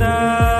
da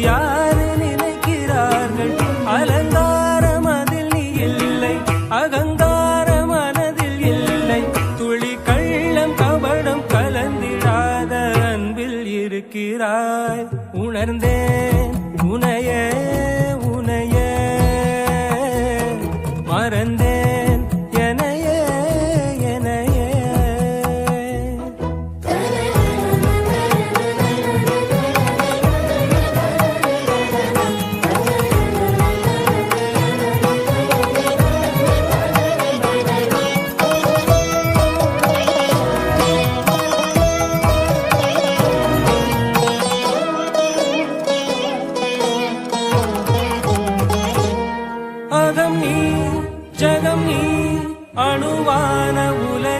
யாரு நினைக்கிறார்கள்? அலங்காரம் அதில் நீ இல்லை. அகங்கார மனதில் இல்லை. துளி கள்ளம் கபடம் கலந்திடாத அன்பில் இருக்கிறாய். உணர்ந்தேன் உனையே உனையே.